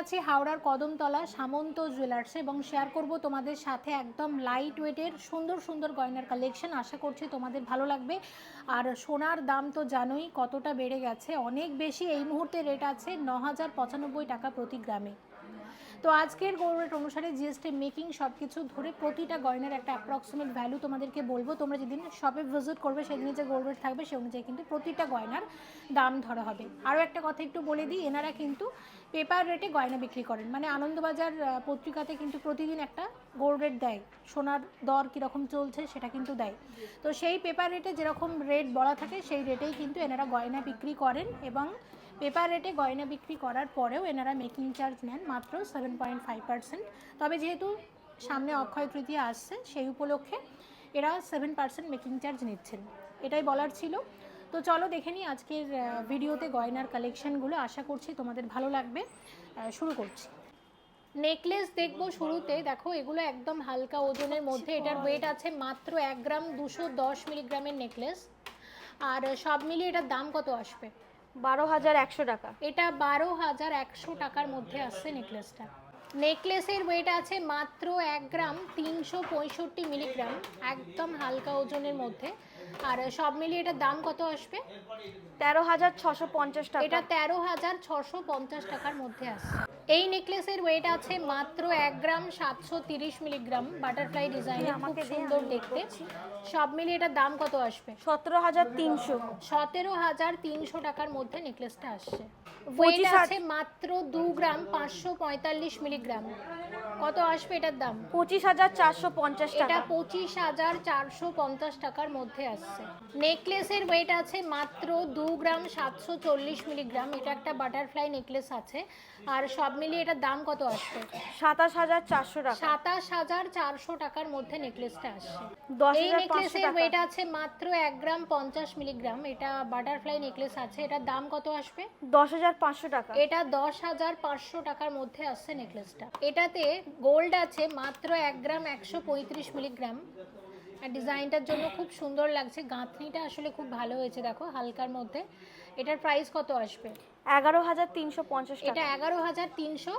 আছি হাওড়ার কদমতলা, সামন্ত জুয়েলার্স এবং শেয়ার করব তোমাদের সাথে একদম লাইট ওয়েটের সুন্দর সুন্দর গয়নার কালেকশন আশা করছি তোমাদের ভালো লাগবে। আর সোনার দাম তো জানোই কতটা বেড়ে গেছে। অনেক বেশি এই মুহূর্তে রেট আছে ন হাজার পঁচানব্বই টাকা প্রতি গ্রামে। তো আজকের গোল্ড রেট অনুসারে জিএসটি মেকিং সব কিছু ধরে প্রতিটা গয়নার একটা অ্যাপ্রক্সিমেট ভ্যালু তোমাদেরকে বলব। তোমরা যেদিন শপে ভিজিট করবে সেদিন যে গোল্ড রেট থাকবে, সে অনুযায়ী কিন্তু প্রতিটা গয়নার দাম ধরা হবে। আরও একটা কথা একটু বলে দিই, এনারা কিন্তু পেপার রেটে গয়না বিক্রি করেন। মানে আনন্দবাজার পত্রিকাতে কিন্তু প্রতিদিন একটা গোল্ড রেট দেয়। সোনার দর কীরকম চলছে সেটা কিন্তু দেয়। তো সেই পেপার রেটে যেরকম রেট বলা থাকে, সেই রেটেই কিন্তু এনারা গয়না বিক্রি করেন এবং পেপার রেটে গয়না বিক্রি করার পরেও এনারা মেকিং চার্জ নেন মাত্র সেভেন পয়েন্ট ফাইভ পার্সেন্ট তবে যেহেতু সামনে অক্ষয় তৃতীয়া আসছে, সেই উপলক্ষে এরা সেভেন পার্সেন্ট মেকিং চার্জ নিচ্ছেন। এটাই বলার ছিল। তো চলো দেখে নিই আজকের ভিডিওতে গয়নার কালেকশানগুলো আশা করছি তোমাদের ভালো লাগবে। শুরু করছি। নেকলেস দেখব শুরুতে। দেখো, এগুলো একদম হালকা ওজনের মধ্যে। এটার ওয়েট আছে মাত্র এক গ্রাম দুশো দশ মিলিগ্রামের নেকলেস আর সব মিলিয়ে এটার দাম কত আসবে? বারো হাজার একশো টাকা। এটা বারো হাজার একশো টাকার মধ্যে আসছে নেকলেসটা। নেকলেসের ওয়েট আছে মাত্র এক গ্রাম তিনশো পঁয়ষট্টি মিলিগ্রাম, একদম হালকা ওজনের মধ্যে। আর সব মিলিয়ে এটার দাম কত আসবে? তেরো হাজার ছশো পঞ্চাশ টাকা। এটা তেরো হাজার ছশো পঞ্চাশ টাকার মধ্যে আসছে। এই নেকলেসের ওয়েট আছে মাত্র এক গ্রাম সাতশো তিরিশ মিলিগ্রাম বাটারফ্লাই ডিজাইনের খুব আমাকে সুন্দর দেখতে। সব মিলিয়ে এটার দাম কত আসবে? সতেরো হাজার তিনশো। সতেরো হাজার তিনশো টাকার মধ্যে নেকলেসটা আসছে। ওয়েট আছে মাত্র দু গ্রাম পাঁচশো পঁয়তাল্লিশ মিলিগ্রাম। কত আসবে এটার দাম? পঁচিশ হাজার চারশো পঞ্চাশ এটা পঁচিশ হাজার চারশো পঞ্চাশ টাকার মধ্যে আসছে। নেকলেসের ওয়েট আছে মাত্র দু গ্রাম সাতশো চল্লিশ মিলিগ্রাম। এটা একটা বাটারফ্লাই নেকলেস আছে। আর সব মিলিয়ে এটার দাম কত আসবে? সাতাশ হাজার চারশো টাকা। সাতাশ হাজার চারশো টাকার মধ্যে নেকলেসটা আসছে। এই নেকলেসের ওয়েট আছে মাত্র এক গ্রাম পঞ্চাশ মিলিগ্রাম। এটা বাটারফ্লাই নেকলেস আছে। এটার দাম কত আসবে? দশ হাজার পাঁচশো টাকা। এটা দশ হাজার পাঁচশো টাকার মধ্যে আসছে নেকলেসটা এটাতে গোল্ড আছে মাত্র এক গ্রাম একশো পঁয়ত্রিশ মিলিগ্রাম। আর ডিজাইনটার জন্য খুব সুন্দর লাগছে। গাঁথনিটা আসলে খুব ভালো হয়েছে দেখো হালকার মধ্যে। এটার প্রাইস কত আসবে? এগারো হাজার তিনশো পঞ্চাশ এটা এগারো হাজার তিনশো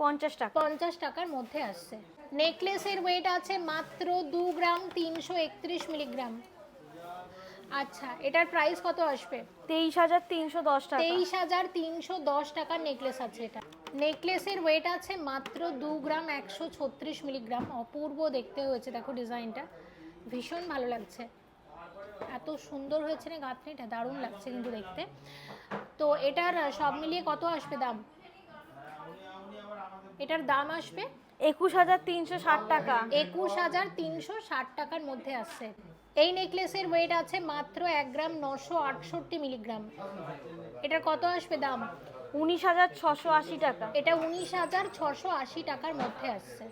পঞ্চাশ টাকা। পঞ্চাশ টাকার মধ্যে আসছে। নেকলেসের ওয়েট আছে মাত্র দু গ্রাম তিনশো একত্রিশ মিলিগ্রাম। আচ্ছা এটার প্রাইস কত আসবে? তেইশ হাজার তিনশো দশ টাকা। তেইশ হাজার তিনশো দশ টাকার নেকলেস আছে এটা। নেকলেসের ওয়েট আছে মাত্র দু গ্রাম একশো ছত্রিশ মিলিগ্রাম। অপূর্ব দেখতে হয়েছে দেখো ডিজাইনটা। ভীষণ ভালো লাগছে। এত সুন্দর হয়েছে না গাঁথনিটা দারুণ লাগছে কিন্তু দেখতে। তো এটার সব মিলিয়ে কত আসবে দাম? এটার দাম আসবে? একুশ হাজার তিনশো ষাট টাকা। একুশ হাজার তিনশো ষাট টাকার মধ্যে আসছে। এই নেকলেসের ওয়েট আছে মাত্র এক গ্রাম নশো আটষট্টি মিলিগ্রাম। এটার কত আসবে দাম? উনিশ হাজার ছশো আশি টাকা। এটা উনিশ হাজার ছশো আশি টাকার মধ্যে আসছে।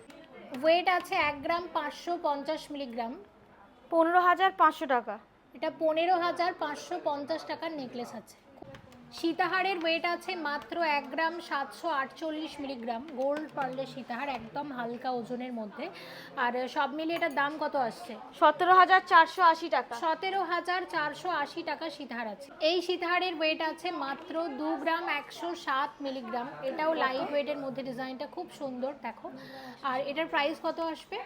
ওয়েট আছে এক গ্রাম পাঁচশো পঞ্চাশ মিলিগ্রাম। পনেরো হাজার পাঁচশো টাকা। এটা পনেরো হাজার পাঁচশো পঞ্চাশ টাকার নেকলেস আছে। সীতাহারের ওয়েট আছে মাত্র এক গ্রাম সাতশো আটচল্লিশ মিলিগ্রাম। গোল্ড পার্লের সীতাহার একদম হালকা ওজনের মধ্যে। আর সব মিলিয়ে এটার দাম কত আসছে? সতেরো হাজার চারশো আশি টাকা। সতেরো হাজার চারশো আশি টাকা সীতাহার আছে। এই সীতাহারের ওয়েট আছে মাত্র দু গ্রাম একশো সাত মিলিগ্রাম। এটাও লাইট ওয়েটের মধ্যে ডিজাইনটা খুব সুন্দর দেখো। আর এটার প্রাইস কত আসবে?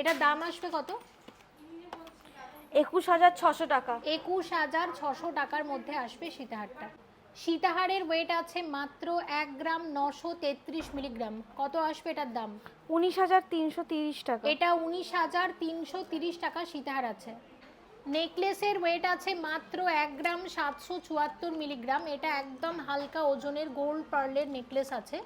এটার দাম আসবে কত? একুশ হাজার ছশো টাকা। একুশ হাজার ছশো টাকার মধ্যে আসবে সীতাহারটা। সীতাহারের ওয়েট আছে মাত্র এক গ্রাম নশো তেত্রিশ মিলিগ্রাম। কত আসবে এটার দাম? উনিশ হাজার তিনশো তিরিশ টাকা। এটা উনিশ হাজার তিনশো তিরিশ টাকা সীতাহার আছে। নেকলেসের ওয়েট আছে মাত্র এক গ্রাম সাতশো চুয়াত্তর মিলিগ্রাম। এটা একদম হালকা ওজনের গোল্ড পার্লের নেকলেস আছে।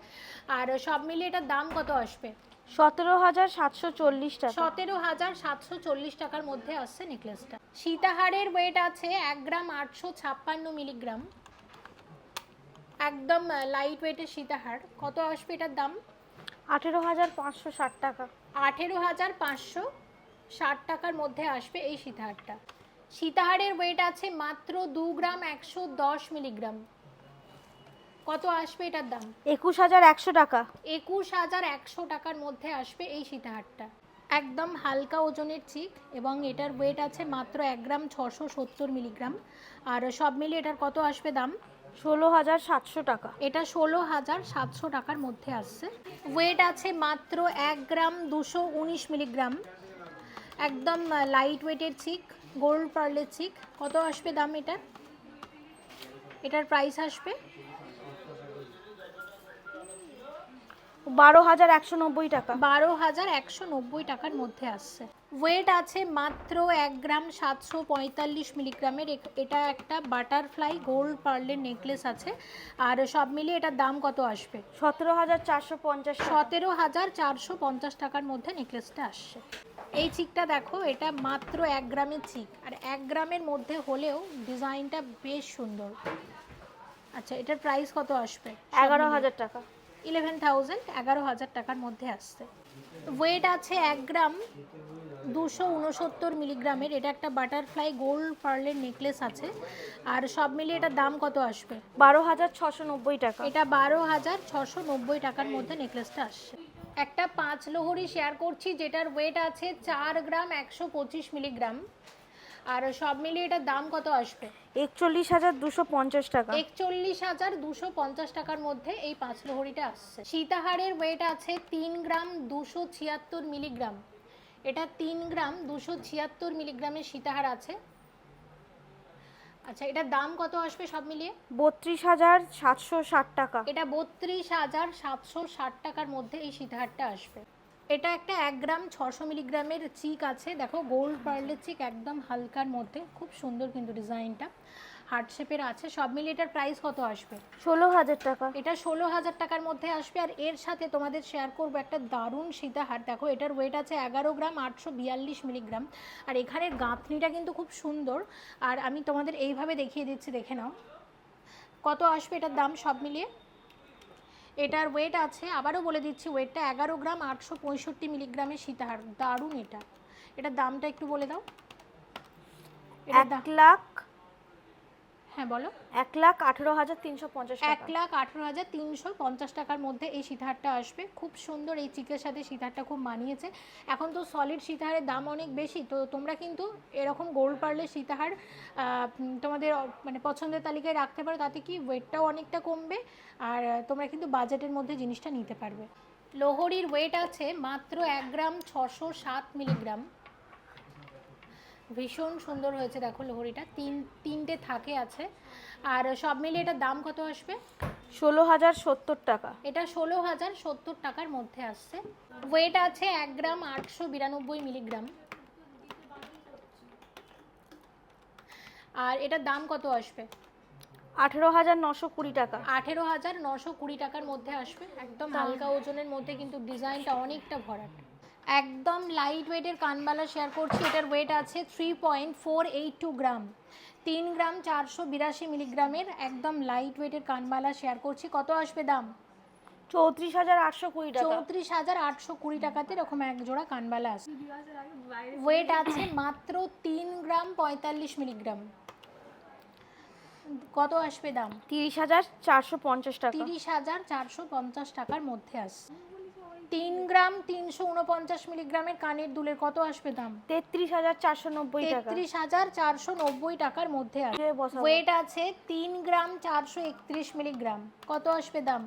আর সব মিলিয়ে এটার দাম কত আসবে? সতেরো হাজার সাতশো চল্লিশ টাকা। সতেরো হাজার সাতশো চল্লিশ টাকার মধ্যে আসছে নেকলেসটা সীতাহারের ওয়েট আছে এক গ্রাম আটশো ছাপ্পান্ন মিলিগ্রাম। একদম লাইট ওয়েটের সীতাহার। কত আসবে এটার দাম? আঠেরো হাজার পাঁচশো ষাট টাকা। আঠেরো হাজার পাঁচশো ষাট টাকার মধ্যে আসবে এই সীতাহারটা। সীতাহারের ওয়েট আছে মাত্র দু গ্রাম একশো দশ মিলিগ্রাম। কত আসবে এটার দাম? একুশ হাজার একশো টাকা। একুশ হাজার একশো টাকার মধ্যে আসবে এই সীতাহারটা। একদম হালকা ওজনের চিক এবং এটার ওয়েট আছে মাত্র এক গ্রাম ছশো সত্তর মিলিগ্রাম। আর সব মিলিয়ে এটার কত আসবে দাম? ষোলো হাজার সাতশো টাকা। এটা ষোলো হাজার সাতশো টাকার মধ্যে আসছে। ওয়েট আছে মাত্র এক গ্রাম দুশো উনিশ মিলিগ্রাম। একদম লাইট ওয়েটের চিক গোল্ড পার্লের চিক কত আসবে দাম এটা? এটার প্রাইস আসবে? বারো হাজার একশো নব্বই টাকা। বারো হাজার একশো নব্বই টাকার মধ্যে আসছে। ওয়েট আছে মাত্র এক গ্রাম সাতশো পঁয়তাল্লিশ মিলিগ্রামের। এটা একটা বাটারফ্লাই গোল্ড পার্লের নেকলেস আছে। আর সব মিলিয়ে এটার দাম কত আসবে? সতেরো হাজার চারশো পঞ্চাশ সতেরো হাজার চারশো পঞ্চাশ টাকার মধ্যে নেকলেসটা আসছে। এই চিকটা দেখো এটা মাত্র এক গ্রামের চিক আর এক গ্রামের মধ্যে হলেও ডিজাইনটা বেশ সুন্দর। আচ্ছা এটার প্রাইস কত আসবে? এগারো হাজার টাকা। ইলেভেন থাউজেন্ড এগারো হাজার টাকার মধ্যে আসছে। ওয়েট আছে এক গ্রাম দুশো উনসত্তর মিলিগ্রামের। এটা একটা বাটারফ্লাই গোল্ড পার্লের নেকলেস আছে। আর সব মিলিয়ে এটার দাম কত আসবে? বারো হাজার ছশো নব্বই টাকা। এটা বারো হাজার ছশো নব্বই টাকার মধ্যে নেকলেসটা আসছে। একটা পাঁচ লোহরি শেয়ার করছি যেটার ওয়েট আছে চার গ্রাম একশো পঁচিশ মিলিগ্রাম। আর সব মিলিয়ে এটার দাম কত আসবে? একচল্লিশ হাজার দুশো পঞ্চাশ টাকা। একচল্লিশ হাজার দুশো পঞ্চাশ টাকার মধ্যে এই পাঁচ লোহরিটা আসছে। সীতাহারের ওয়েট আছে তিন গ্রাম দুশো ছিয়াত্তর মিলিগ্রাম এটা তিন গ্রাম দুশো ছিয়াত্তর মিলিগ্রামের সীতাহার আছে। আচ্ছা এটার দাম কত আসবে সব মিলিয়ে? বত্রিশ হাজার সাতশো ষাট টাকা। এটা বত্রিশ হাজার সাতশো ষাট টাকার মধ্যে এই সীতাহারটা আসবে। এটা একটা এক গ্রাম ছশো মিলিগ্রামের চিক আছে। দেখো গোল্ড পার্লের চিক একদম হালকার মধ্যে। খুব সুন্দর কিন্তু ডিজাইনটা। হার্ট শেপের আছে। সব মিলিয়ে এটার প্রাইস কত আসবে? ষোলো হাজার টাকা। এটা ষোলো হাজার টাকার মধ্যে আসবে। আর এর সাথে তোমাদের শেয়ার করব একটা দারুণ সীতাহার দেখো এটার ওয়েট আছে এগারো গ্রাম আটশো বিয়াল্লিশ মিলিগ্রাম। আর এখানের গাঁথনিটা কিন্তু খুব সুন্দর। আর আমি তোমাদের এইভাবে দেখিয়ে দিচ্ছি দেখে নাও। কত আসবে এটার দাম সব মিলিয়ে? এটার ওয়েট আছে আবারও বলে দিচ্ছি ওয়েটটা এগারো গ্রাম আটশো পঁয়ষট্টি মিলিগ্রামের সীতাহার। দারুণ এটা। এটার দামটা একটু বলে দাও। এক লাখ হ্যাঁ বলো। এক লাখ আঠেরো হাজার তিনশো পঞ্চাশ এক লাখ আঠেরো হাজার তিনশো পঞ্চাশ টাকার মধ্যে এই সীতাহারটা আসবে। খুব সুন্দর এই চিকের সাথে সীতাহারটা খুব মানিয়েছে। এখন তো সলিড সীতাহারের দাম অনেক বেশি তো তোমরা কিন্তু এরকম গোল্ড পার্লের সীতাহার তোমাদের মানে পছন্দের তালিকায় রাখতে পারো তাতে কি ওয়েটটাও অনেকটা কমবে আর তোমরা কিন্তু বাজেটের মধ্যে জিনিসটা নিতে পারবে। লোহরির ওয়েট আছে মাত্র এক গ্রাম ছশো সাত মিলিগ্রাম ভীষণ সুন্দর হয়েছে দেখো লোহরিটা। তিন তিনটে থাকে আছে। আর সব মিলিয়ে এটার দাম কত আসবে? ষোলো হাজার সত্তর টাকা। এটা ষোলো হাজার সত্তর টাকার মধ্যে আসছে। ওয়েট আছে এক গ্রাম আটশো বিরানব্বই মিলিগ্রাম। আর এটার দাম কত আসবে? আঠেরো হাজার নশো কুড়ি টাকা। আঠেরো হাজার নশো কুড়ি টাকার মধ্যে আসবে। একদম হালকা ওজনের মধ্যে কিন্তু ডিজাইনটা অনেকটা ভরাট। একদম লাইট ওয়েটের কানবালা শেয়ার করছি। এটার ওয়েট আছে three point four eight two gram তিন গ্রাম চারশো বিরাশি মিলিগ্রামের একদম লাইট ওয়েটের কানবালা শেয়ার করছি। কত আসবে দাম? চৌত্রিশ হাজার আটশো কুড়ি টাকা। চৌত্রিশ হাজার আটশো কুড়ি টাকাতে এরকম এক জোড়া কানবালা আছে। ওয়েট আছে মাত্র তিন গ্রাম পঁয়তাল্লিশ মিলিগ্রাম কত আসবে দাম? তিরিশ হাজার চারশো পঞ্চাশ টাকা। তিরিশ হাজার চারশো পঞ্চাশ টাকার মধ্যে আসছে। তিন গ্রাম তিনশো উনপঞ্চাশ মিলিগ্রামের কানের দুলের কত আসবে দাম? তেত্রিশ হাজার চারশো নব্বই তেত্রিশ হাজার চারশো নব্বই টাকার মধ্যে বসাবো। ওয়েট আছে তিন গ্রাম চারশো একত্রিশ মিলিগ্রাম। কত আসবে দাম?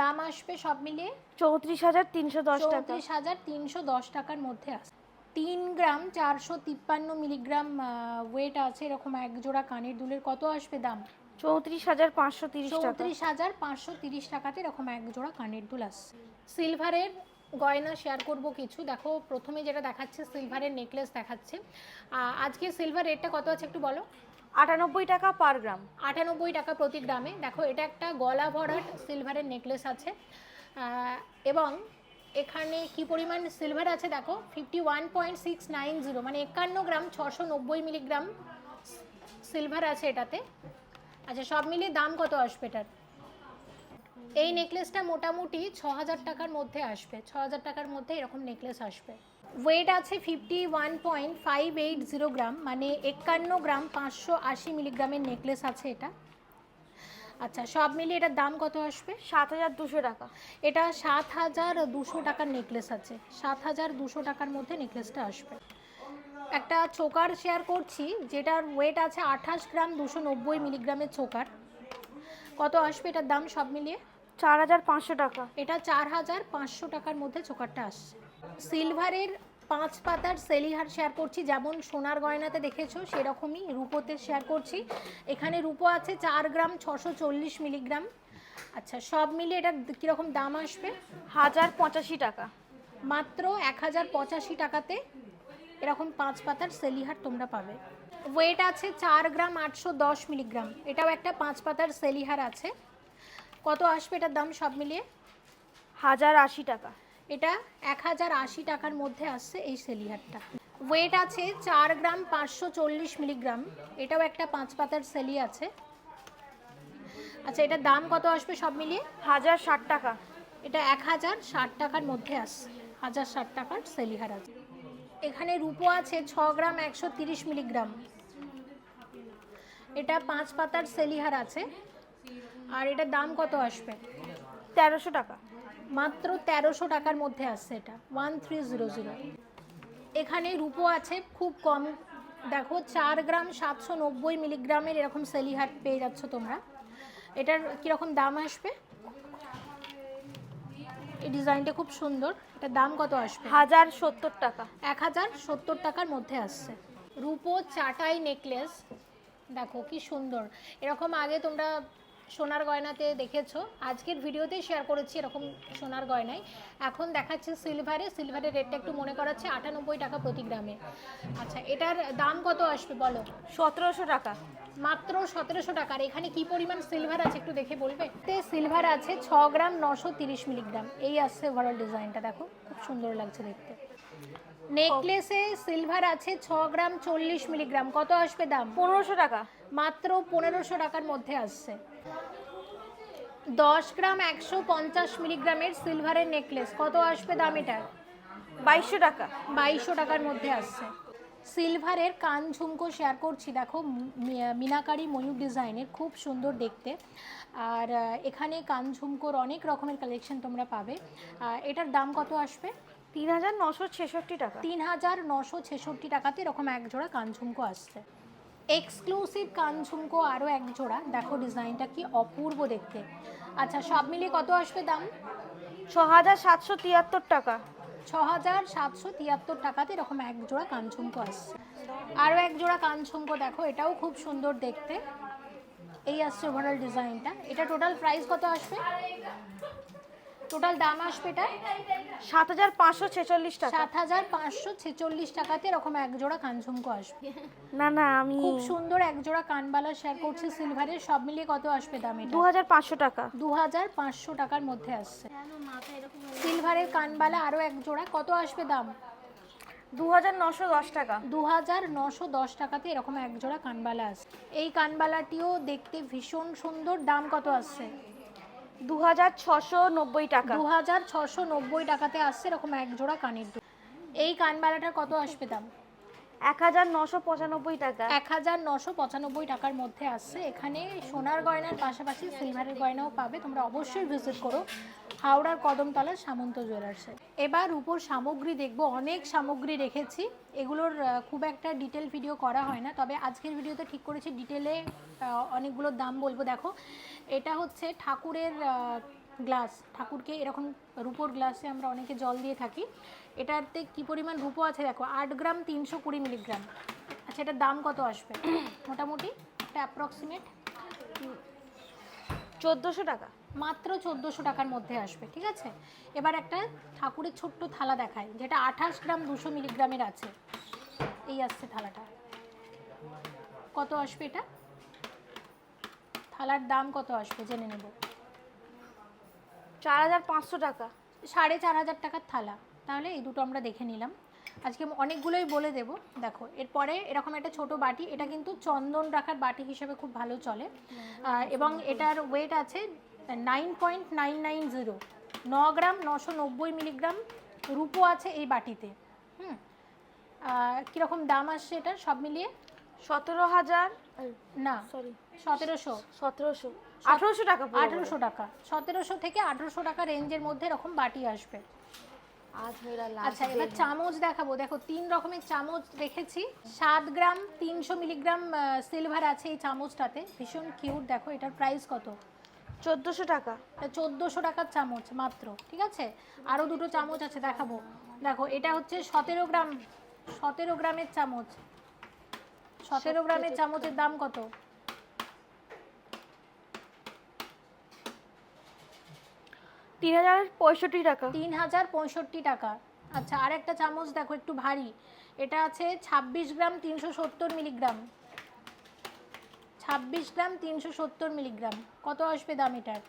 দাম আসবে সব মিলিয়ে? চৌত্রিশ হাজার তিনশো দশ চৌত্রিশ হাজার তিনশো দশ টাকার মধ্যে আসবে। তিন গ্রাম চারশো তিপ্পান্ন মিলিগ্রাম ওয়েট আছে এরকম এক জোড়া কানের দুলের কত আসবে দাম? চৌত্রিশ হাজার পাঁচশো তিরিশ চৌত্রিশ হাজার পাঁচশো তিরিশ টাকাতে এরকম এক জোড়া কানের দুল আসছে সিলভারের গয়না শেয়ার করব কিছু। দেখো প্রথমে যেটা দেখাচ্ছে সিলভারের নেকলেস দেখাচ্ছে। আজকে সিলভার রেটটা কত আছে একটু বলো? আটানব্বই টাকা পার গ্রাম আটানব্বই টাকা প্রতি গ্রামে। দেখো এটা একটা গলা ভরাট সিলভারের নেকলেস আছে। এবং এখানে কি পরিমাণ সিলভার আছে দেখো? Fifty one point six nine zero মানে একান্ন গ্রাম ছশো নব্বই মিলিগ্রাম সিলভার আছে এটাতে। আচ্ছা সব মিলিয়ে দাম কত আসবে এটার? এই নেকলেসটা মোটামুটি ছ হাজার টাকার মধ্যে আসবে। ছ হাজার টাকার মধ্যে এরকম নেকলেস আসবে। ওয়েট আছে fifty one point five eight zero gram মানে একান্ন গ্রাম পাঁচশো আশি মিলিগ্রামের নেকলেস আছে এটা। আচ্ছা সব মিলিয়ে এটার দাম কত আসবে? সাত হাজার দুশো টাকা। এটা সাত হাজার দুশো টাকার নেকলেস আছে। সাত হাজার দুশো টাকার মধ্যে নেকলেসটা আসবে। একটা চোকার শেয়ার করছি যেটার ওয়েট আছে আঠাশ গ্রাম দুশো নব্বই মিলিগ্রামের চোকার। কত আসবে এটার দাম সব মিলিয়ে? চার হাজার পাঁচশো টাকা। এটা চার হাজার পাঁচশো টাকার মধ্যে চোকারটা আসছে। সিলভারের পাঁচ পাতার সেলিহার শেয়ার করছি যেমন সোনার গয়নাতে দেখেছ সেরকমই রূপোতে শেয়ার করছি। এখানে রূপো আছে চার গ্রাম ছশো চল্লিশ মিলিগ্রাম আচ্ছা সব মিলিয়ে এটার কীরকম দাম আসবে? হাজার পঁচাশি টাকা। মাত্র এক হাজার পঁচাশি টাকাতে এরকম পাঁচ পাতার সেলিহার তোমরা পাবে। ওয়েট আছে চার গ্রাম আটশো দশ মিলিগ্রাম এটাও একটা পাঁচ পাতার সেলিহার আছে। কত আসবে এটার দাম সব মিলিয়ে? হাজার আশি টাকা। এটা এক হাজার আশি টাকার মধ্যে আসছে এই সেলিহারটা। ওয়েট আছে চার গ্রাম পাঁচশো চল্লিশ মিলিগ্রাম এটাও একটা পাঁচ পাতার সেলি আছে। আচ্ছা এটার দাম কত আসবে সব মিলিয়ে? হাজার ষাট টাকা। এটা এক হাজার ষাট টাকার মধ্যে আসছে। হাজার ষাট টাকার সেলিহার আছে। এখানে রূপো আছে ছ গ্রাম একশো তিরিশ মিলিগ্রাম। এটা পাঁচ পাতার সেলিহার আছে। আর এটার দাম কত আসবে? তেরোশো টাকা। মাত্র তেরোশো টাকার মধ্যে আসছে এটা। One three zero zero. এখানে রূপো আছে খুব কম। দেখো চার গ্রাম সাতশো নব্বই মিলিগ্রামের এরকম সেলিহার পেয়ে যাচ্ছ তোমরা। এটার কীরকম দাম আসবে? এই ডিজাইনটা খুব সুন্দর। এটা দাম কত আসবে? হাজার সত্তর টাকা। এক হাজার সত্তর টাকার মধ্যে আসছে। রূপো চাটাই নেকলেস। দেখো কি সুন্দর। এরকম আগে তোমরা সোনার গয়নাতে দেখেছ। আজকের ভিডিওতে শেয়ার করেছি এরকম সোনার গয়নায়। এখন দেখাচ্ছে সিলভারে সিলভারের রেটটা একটু মনে করাচ্ছে আটানব্বই টাকা প্রতি গ্রামে। আচ্ছা এটার দাম কত আসবে বলো? সতেরোশো টাকা। মাত্র সতেরোশো টাকার এখানে কি পরিমাণ সিলভার আছে একটু দেখে বলবে? তে সিলভার আছে ছ গ্রাম নশো তিরিশ মিলিগ্রাম এই আসছে ওভারঅল ডিজাইনটা দেখো। খুব সুন্দর লাগছে দেখতে। নেকলেসে সিলভার আছে ছ গ্রাম চল্লিশ মিলিগ্রাম কত আসবে দাম? পনেরোশো টাকা। মাত্র পনেরোশো টাকার মধ্যে আসছে। দশ গ্রাম একশো পঞ্চাশ মিলিগ্রামের সিলভারের নেকলেস। কত আসবে দাম এটার? বাইশশো টাকা। বাইশশো টাকার মধ্যে আসছে। সিলভারের কান ঝুমকো শেয়ার করছি। দেখো মিনাকারি ময়ূর ডিজাইনের খুব সুন্দর দেখতে। আর এখানে কান ঝুমকোর অনেক রকমের কালেকশন তোমরা পাবে। এটার দাম কত আসবে? তিন হাজার নশো ছেষট্টি টাকা। তিন হাজার নশো ছেষট্টি টাকাতে এরকম এক জোড়া কান ঝুমকো আসছে। এক্সক্লুসিভ কান ঝুমকো আরও এক জোড়া। দেখো ডিজাইনটা কি অপূর্ব দেখতে। আচ্ছা সব মিলিয়ে কত আসবে দাম? ছ হাজার সাতশো তিয়াত্তর টাকা। ছ হাজার সাতশো তিয়াত্তর টাকাতে এরকম এক জোড়া কান ঝুমকো আসছে। আরও এক জোড়া কান ঝুমকো দেখো এটাও খুব সুন্দর দেখতে। এই আসছে ওভারঅল ডিজাইনটা। এটা টোটাল প্রাইস কত আসবে? টোটাল দাম আসবে এটা? সাত হাজার পাঁচশো ছেচল্লিশ টাকা। সাত হাজার পাঁচশো ছেচল্লিশ টাকাতে এরকম এক জোড়া কান ঝুমকো আসবে। না না আমি খুব সুন্দর এক জোড়া কানবালা শেয়ার করছি সিলভারের সব মিলিয়ে কত আসবে দাম এটা? দু হাজার পাঁচশো টাকা। দু হাজার পাঁচশো টাকার মধ্যে আসছে। সিলভারের কানবালা আরও এক জোড়া কত আসবে দাম? দু হাজার নশো দশ টাকা। দু হাজার নশো দশ টাকাতে এরকম এক জোড়া কানবালা আছে এই কানবালাটিও দেখতে ভীষণ সুন্দর দাম কত আসছে? দু হাজার ছশো নব্বই টাকা। দু হাজার ছশো নব্বই টাকাতে আসছে এরকম এক জোড়া কানের দুল। এই কানবালাটার কত আসবে দাম? এক হাজার নশো পঁচানব্বই টাকা। এক হাজার নশো পঁচানব্বই টাকার মধ্যে আসছে। এখানে সোনার গয়নার পাশাপাশি সিলভারের গয়নাও পাবে। তোমরা অবশ্যই ভিজিট করো। হাওড়ার কদমতলার সামন্ত জুয়েলার্সে এবার উপর সামগ্রী দেখব, অনেক সামগ্রী রেখেছি। এগুলোর খুব একটা ডিটেল ভিডিও করা হয় না, তবে আজকের ভিডিওতে ঠিক করেছি ডিটেলে অনেকগুলোর দাম বলব, দেখো। এটা হচ্ছে ঠাকুরের গ্লাস ঠাকুরকে এরকম রূপোর গ্লাসে আমরা অনেকে জল দিয়ে থাকি। এটাতে কি পরিমাণ রূপো আছে, দেখো, আট গ্রাম তিনশো কুড়ি মিলিগ্রাম। আচ্ছা এটার দাম কত আসবে? মোটামুটি একটা অ্যাপ্রক্সিমেট চোদ্দোশো টাকা। মাত্র চোদ্দোশো টাকার মধ্যে আসবে ঠিক আছে? এবার একটা ঠাকুরের ছোট্ট থালা দেখায় যেটা আঠাশ গ্রাম দুশো মিলিগ্রামের আছে। এই আসছে থালাটা। কত আসবে এটা? থালার দাম কত আসবে জেনে নেব। চার হাজার পাঁচশো টাকা। সাড়ে চার হাজার টাকার থালা। তাহলে এই দুটো আমরা দেখে নিলাম। আজকে অনেকগুলোই বলে দেব। দেখো এরপরে এরকম একটা ছোট বাটি এটা কিন্তু চন্দন রাখার বাটি হিসেবে খুব ভালো চলে। এবং এটার ওয়েট আছে nine point nine nine zero ন গ্রাম নশো নব্বই মিলিগ্রাম রূপো আছে এই বাটিতে। হুম? কীরকম দাম আসছে এটার সব মিলিয়ে? সতেরো হাজার না সরি সতেরোশো। সতেরোশো। আঠেরোশো টাকা। আঠেরোশো টাকা। সতেরোশো থেকে আঠেরোশো টাকা রেঞ্জের মধ্যে এরকম বাটি আসবে। আচ্ছা এবার চামচ দেখাবো। দেখো তিন রকমের চামচ রেখেছি। সাত গ্রাম তিনশো মিলিগ্রাম সিলভার আছে এই চামচটাতে। ভীষণ কিউট দেখো এটার প্রাইস কত? চোদ্দোশো টাকা। চোদ্দোশো টাকার চামচ মাত্র ঠিক আছে? আরও দুটো চামচ আছে দেখাবো। দেখো এটা হচ্ছে সতেরো গ্রাম সতেরো গ্রামের চামচ। সতেরো গ্রামের চামচের দাম কত? তিন হাজার পঁয়ষট্টি টাকা। তিন হাজার পঁয়ষট্টি টাকা। আচ্ছা আর একটা চামচ দেখো একটু ভারী। এটা আছে ছাব্বিশ গ্রাম তিনশো সত্তর মিলিগ্রাম। ছাব্বিশ গ্রাম তিনশো সত্তর মিলিগ্রাম। কত আসবে দাম এটার?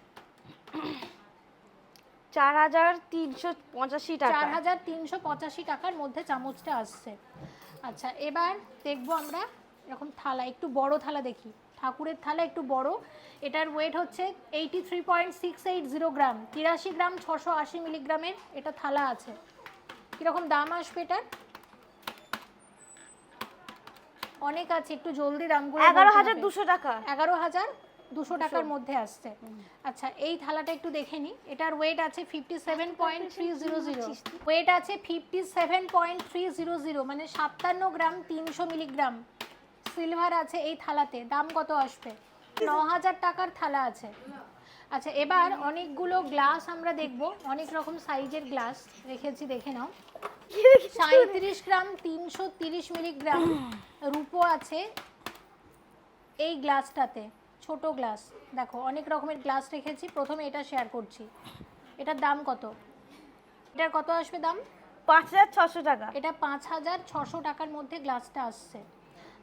চার হাজার তিনশো পঁচাশি টাকা। চার হাজার তিনশো পঁচাশি টাকার মধ্যে চামচটা আসছে। আচ্ছা এবার দেখব আমরা এরকম থালা একটু বড় থালা দেখি। ঠাকুরের থালা একটু বড়। এটার ওয়েট হচ্ছে eighty three point six eight zero gram তিরাশি গ্রাম ছশো আশি মিলিগ্রামের এটা থালা আছে। কীরকম দাম আসবে এটার? অনেক আছে একটু জলদি দামগুলো এগারো হাজার দুশো টাকা। এগারো হাজার দুশো টাকার মধ্যে আসছে। আচ্ছা এই থালাটা একটু দেখে নিই। এটার ওয়েট আছে fifty seven point three zero zero weight আছে fifty seven point three zero zero মানে সাতান্ন গ্রাম তিনশো মিলিগ্রাম সিলভার আছে এই থালাতে দাম কত আসবে? ন হাজার টাকার থালা আছে। আচ্ছা এবার অনেকগুলো গ্লাস আমরা দেখব। অনেক রকম সাইজের গ্লাস রেখেছি দেখে নাও। সাঁত্রিশ গ্রাম তিনশো তিরিশ মিলিগ্রাম রূপো আছে এই গ্লাসটাতে ছোট গ্লাস। দেখো অনেক রকমের গ্লাস রেখেছি প্রথমে এটা শেয়ার করছি। এটার দাম কত? এটার কত আসবে দাম? পাঁচ হাজার ছশো টাকা। এটা পাঁচ হাজার ছশো টাকার মধ্যে গ্লাসটা আসছে।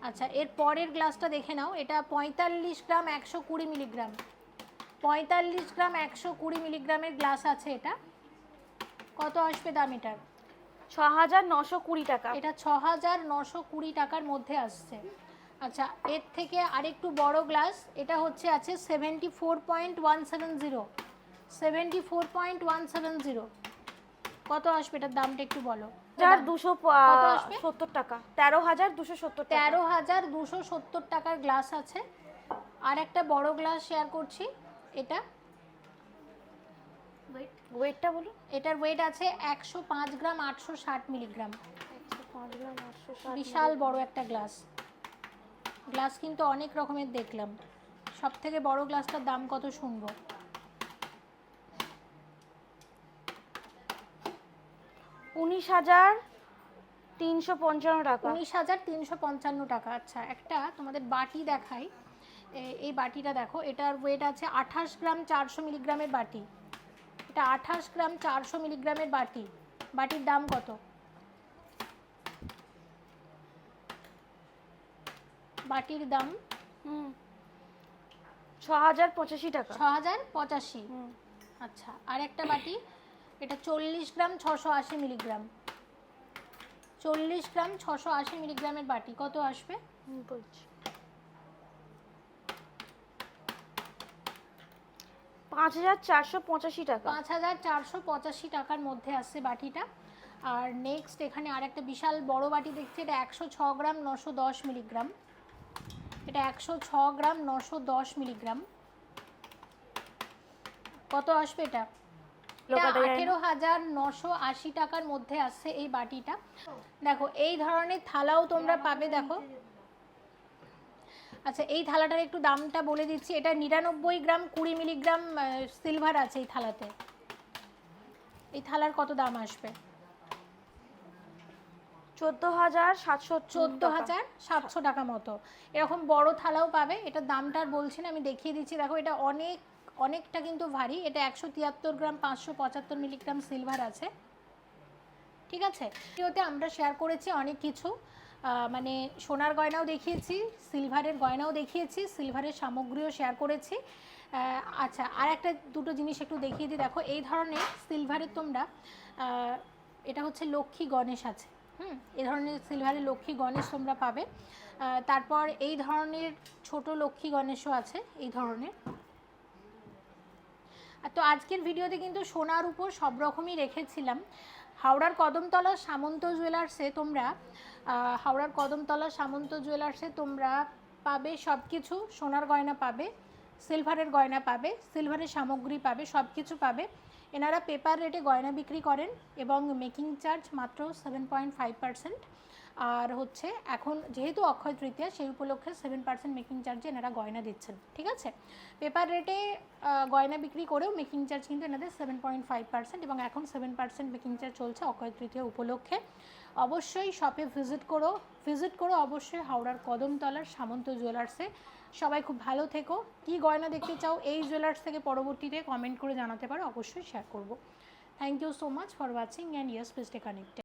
আচ্ছা এর পরের গ্লাসটা দেখে নাও। এটা পঁয়তাল্লিশ গ্রাম একশো কুড়ি মিলিগ্রাম। পঁয়তাল্লিশ গ্রাম একশো কুড়ি মিলিগ্রামের গ্লাস আছে এটা। কত আসবে দাম এটার? ছ হাজার নশো কুড়ি টাকা। এটা ছ হাজার নশো কুড়ি টাকার মধ্যে আসছে। আচ্ছা এর থেকে আরেকটু বড় গ্লাস এটা হচ্ছে আছে seventy four point one seven zero. Seventy four point one seven zero. কত আসবে এটার দামটা একটু বলো। হাজার দুশো? সত্তর টাকা। তেরো হাজার দুশো সত্তর তেরো হাজার দুশো সত্তর টাকার গ্লাস আছে। আর একটা বড় গ্লাস শেয়ার করছি। এটা। ওয়েটটা বলুন। এটার ওয়েট আছে একশো পাঁচ গ্রাম আটশো ষাট মিলিগ্রাম। বিশাল বড় একটা গ্লাস। গ্লাস কিন্তু অনেক রকমের দেখলাম। সব থেকে বড় গ্লাসটার দাম কত শুনব? উনিশ হাজার তিনশো পঞ্চান্ন টাকা। উনিশ হাজার তিনশো পঞ্চান্ন টাকা। আচ্ছা একটা তোমাদের বাটি দেখাই। এই বাটিটা দেখো এটার ওয়েট আছে আঠাশ গ্রাম চারশো মিলিগ্রামের বাটি। এটা আঠাশ গ্রাম চারশো মিলিগ্রামের বাটি। বাটির দাম কত? বাটির দাম? হুম। ছ হাজার পঁচাশি টাকা। ছ হাজার পঁচাশি। হুম। আচ্ছা আর একটা বাটি? এটা চল্লিশ গ্রাম ছশো আশি মিলিগ্রাম। চল্লিশ গ্রাম ছশো আশি মিলিগ্রামের বাটি কত আসবে? বলছি। পাঁচ হাজার চারশো পঁচাশি টাকা। পাঁচ হাজার চারশো পঁচাশি টাকার মধ্যে আসছে বাটিটা। আর নেক্সট এখানে আর একটা বিশাল বড় বাটি দেখছি এটা একশো ছ গ্রাম নশো দশ মিলিগ্রাম। এটা একশো ছ গ্রাম নশো দশ মিলিগ্রাম। কত আসবে এটা। আঠেরো হাজার নশো আশি টাকার মধ্যে আসছে এই বাটিটা। দেখো এই ধরনের থালাও তোমরা পাবে দেখো। আচ্ছা এই থালাটার একটু দামটা বলে দিচ্ছি। এটা নিরানব্বই গ্রাম কুড়ি মিলিগ্রাম সিলভার আছে এই থালাতে। এই থালার কত দাম আসবে? চোদ্দ হাজার সাতশো চোদ্দ হাজার সাতশো টাকা মতো। এরকম বড় থালাও পাবে। এটার দামটা আর বলছি না আমি দেখিয়ে দিচ্ছি। দেখো এটা অনেক অনেকটা কিন্তু ভারী। এটা একশো তিয়াত্তর গ্রাম, পাঁচশো পঁচাত্তর মিলিগ্রাম সিলভার আছে। ঠিক আছে? ভিডিওতে আমরা শেয়ার করেছি অনেক কিছু। মানে সোনার গয়নাও দেখিয়েছি, সিলভারের গয়নাও দেখিয়েছি, সিলভারের সামগ্রীও শেয়ার করেছি। আচ্ছা আর একটা দুটো জিনিস একটু দেখিয়ে দিই। দেখো, এই ধরনের সিলভারের তোমরা এটা হচ্ছে লক্ষ্মী গণেশ আছে। হুম এই ধরনের সিলভারের লক্ষ্মী গণেশ তোমরা পাবে। তারপর এই ধরনের ছোট লক্ষ্মী গণেশও আছে, এই ধরনের। তো আজকের ভিডিওতে কিন্তু সোনার উপর সব রকমই রেখেছিলাম। হাওড়ার কদমতলা সামন্ত জুয়েলার্সে তোমরা হাওড়ার কদমতলা সামন্ত জুয়েলার্সে তোমরা পাবে সব কিছু সোনার গয়না পাবে, সিলভারের গয়না পাবে, সিলভারের সামগ্রী পাবে সব কিছু পাবে। এনারা পেপার রেটে গয়না বিক্রি করেন এবং মেকিং চার্জ মাত্র সেভেন পয়েন্ট ফাইভ পার্সেন্ট আর হচ্ছে এখন যেহেতু অক্ষয় তৃতীয়া, সেই উপলক্ষে সেভেন পার্সেন্ট মেকিং চার্জে এনারা গয়না দিচ্ছেন, ঠিক আছে? পেপার রেটে গয়না বিক্রি করেও মেকিং চার্জ কিন্তু এনাদের সেভেন পয়েন্ট ফাইভ পার্সেন্ট এবং এখন সেভেন পার্সেন্ট মেকিং চার্জ চলছে অক্ষয় তৃতীয়া উপলক্ষে। অবশ্যই শপে ভিজিট করো ভিজিট করো অবশ্যই হাওড়ার কদমতলার সামন্ত জুয়েলার্সে সবাই খুব ভালো থেকো। কি গয়না দেখতে চাও এই জুয়েলার্স থেকে পরবর্তীতে কমেন্ট করে জানাতে পারো, অবশ্যই শেয়ার করব। Thank you so much for watching and yes please stay connected